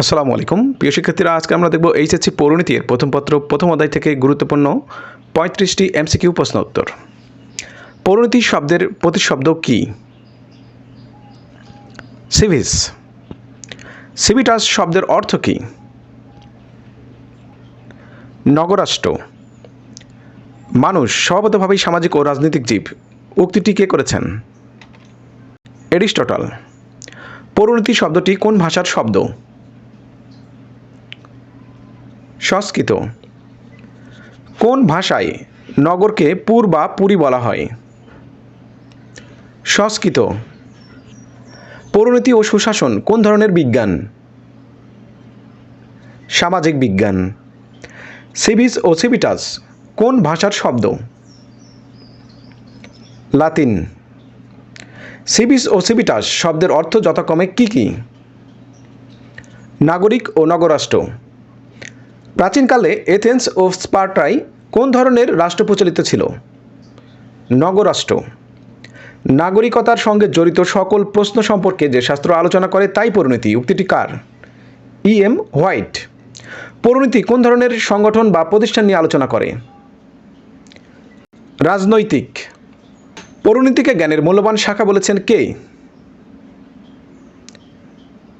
আসসালামু আলাইকুম। প্রিয় শিক্ষার্থীরা, আজকে আমরা দেখব এইচএসসি পৌরনীতির প্রথম পত্র, প্রথম অধ্যায় থেকে গুরুত্বপূর্ণ পঁয়ত্রিশটি এমসিকিউ প্রশ্ন উত্তর। পৌরনীতি শব্দের প্রতিশব্দ কি? সিভিস। সিভিটাস শব্দের অর্থ কি? নগরাষ্ট্র। মানুষ স্বভাবতভাবেই সামাজিক ও রাজনৈতিক জীব। উক্তিটি কে করেছেন? এরিস্টটল। পৌরনীতি শব্দটি কোন ভাষার শব্দ? সংস্কৃত। কোন ভাষায় নগরকে পুর বা পুরী বলা হয়? সংস্কৃত। পরিণতি ও সুশাসন কোন ধরনের বিজ্ঞান? সামাজিক বিজ্ঞান। সিভিস ও সিভিটাস কোন ভাষার শব্দ? লাতিন। সিভিস ও সিভিটাস শব্দের অর্থ যথাক্রমে কি কি? নাগরিক ও নগরাষ্ট্র। প্রাচীনকালে এথেন্স ও স্পার্টায় কোন ধরনের রাষ্ট্র প্রচলিত ছিল? নগরাষ্ট্র। নাগরিকতার সঙ্গে জড়িত সকল প্রশ্ন সম্পর্কে যে শাস্ত্র আলোচনা করে তাই পরিণতি। উক্তিটি কার? E M white. পরিণতি কোন ধরনের সংগঠন বা প্রতিষ্ঠান নিয়ে আলোচনা করে? রাজনৈতিক। পরিণতিকে জ্ঞানের মূল্যবান শাখা বলেছেন কে?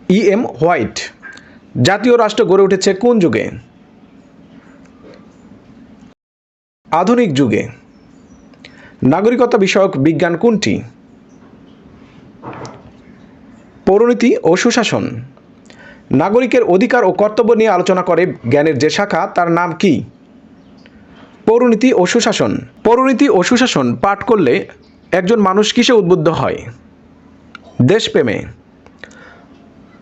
E M white. জাতীয় রাষ্ট্র গড়ে উঠেছে কোন যুগে? আধুনিক যুগে। নাগরিকতা বিষয়ক বিজ্ঞান কোনটি? পৌরনীতি ও সুশাসন। নাগরিকের অধিকার ও কর্তব্য নিয়ে আলোচনা করে জ্ঞানের যে শাখা, তার নাম কি? পৌরনীতি ও সুশাসন। পৌরনীতি ও সুশাসন পাঠ করলে একজন মানুষ কিসে উদ্বুদ্ধ হয়? দেশপ্রেমে।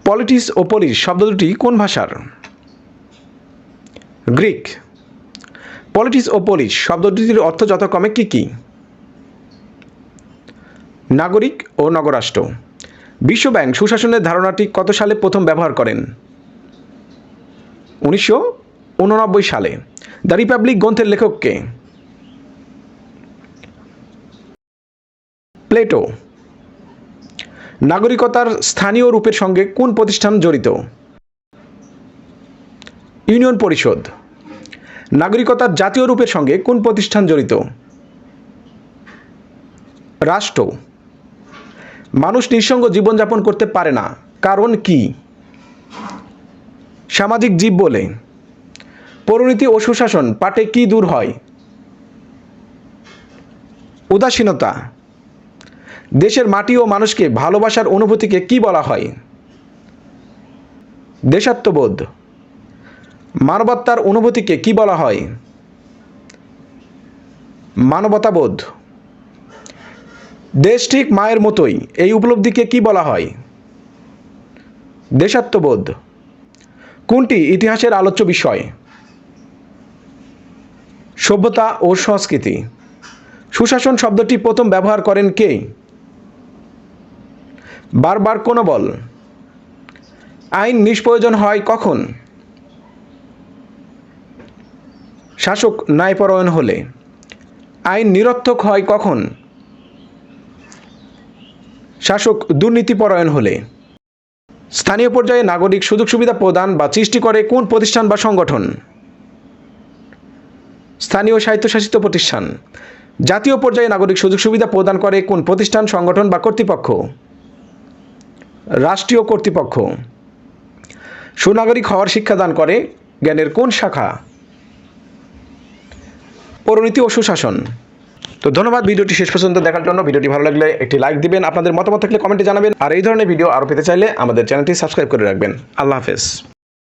পলিটিক্স ও পুলিশ শব্দ দুটি কোন ভাষার? গ্রিক। পলিটিক্স ও পুলিশ শব্দ দুটির অর্থ যথাক্রমে কী কী? নাগরিক ও নগরাষ্ট্র। বিশ্বব্যাংক সুশাসনের ধারণাটি কত সালে প্রথম ব্যবহার করেন? উনিশশো উননব্বই সালে। দ্য রিপাবলিক গ্রন্থের লেখককে প্লেটো। নাগরিকতার স্থানীয় রূপের সঙ্গে কোন প্রতিষ্ঠান জড়িত? ইউনিয়ন পরিষদ। নাগরিকতার জাতীয় রূপের সঙ্গে কোন প্রতিষ্ঠান জড়িত? রাষ্ট্র। মানুষ নিঃসঙ্গ জীবনযাপন করতে পারে না। কারণ কি? সামাজিক জীব বলে। পরিণতি ও সুশাসন পাটে কি দূর হয়? উদাসীনতা। দেশের মাটি ও মানুষকে ভালোবাসার অনুভূতিকে কি বলা হয়? দেশাত্মবোধ। মানবতার অনুভূতিকে কি বলা হয়? মানবতাবোধ। দেশ ঠিক মায়ের মতোই, এই উপলব্ধিকে কি বলা হয়? দেশাত্মবোধ। কোনটি ইতিহাসের আলোচ্য বিষয়? সভ্যতা ও সংস্কৃতি। সুশাসন শব্দটি প্রথম ব্যবহার করেন কে? বারবার কোনো বল আইন নিষ্প্রয়োজন হয় কখন? শাসক ন্যায়পরায়ণ হলে আইন নিরর্থক হয় কখন? শাসক দুর্নীতিপরায়ণ হলে স্থানীয় পর্যায়ে নাগরিক সুযোগ সুবিধা প্রদান বা সৃষ্টি করে কোন প্রতিষ্ঠান বা সংগঠন? স্থানীয় স্বায়ত্তশাসিত প্রতিষ্ঠান, জাতীয় পর্যায়ে নাগরিক সুযোগ সুবিধা প্রদান করে কোন প্রতিষ্ঠান, সংগঠন বা কর্তৃপক্ষ? রাষ্ট্রীয় কর্তৃপক্ষ, সুনাগরিক হওয়ার শিক্ষাদান করে জ্ঞানের কোন শাখা? পরিণতি ও সুশাসন। তো ধন্যবাদ, ভিডিওটি শেষ পর্যন্ত দেখার জন্য। ভিডিওটি ভালো লাগলে একটি লাইক দিবেন, আপনাদের মতামত থাকলে কমেন্টে জানাবেন। আর এই ধরনের ভিডিও আরও পেতে চাইলে আমাদের চ্যানেলটি সাবস্ক্রাইব করে রাখবেন। আল্লাহ হাফেজ।